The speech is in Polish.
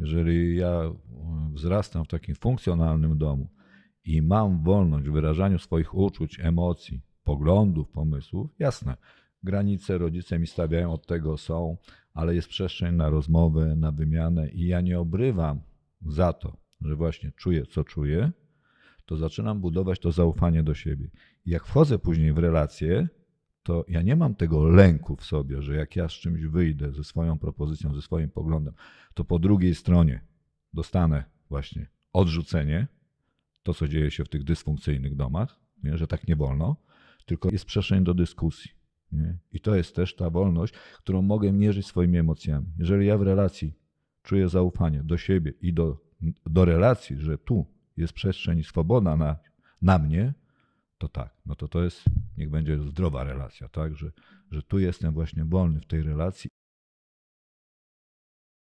Jeżeli ja e, wzrastam w takim funkcjonalnym domu i mam wolność w wyrażaniu swoich uczuć, emocji, poglądów, pomysłów, jasne, granice rodzice mi stawiają, od tego są, ale jest przestrzeń na rozmowę, na wymianę i ja nie obrywam za to, że właśnie czuję, co czuję, to zaczynam budować to zaufanie do siebie. I jak wchodzę później w relacje, to ja nie mam tego lęku w sobie, że jak ja z czymś wyjdę, ze swoją propozycją, ze swoim poglądem, to po drugiej stronie dostanę właśnie odrzucenie, to co dzieje się w tych dysfunkcyjnych domach, nie? że tak nie wolno, tylko jest przestrzeń do dyskusji. Nie? I to jest też ta wolność, którą mogę mierzyć swoimi emocjami. Jeżeli ja w relacji czuję zaufanie do siebie i do, do relacji, że tu jest przestrzeń i swoboda na, na mnie, to tak, no to to jest, niech będzie zdrowa relacja, tak, że, że tu jestem właśnie wolny w tej relacji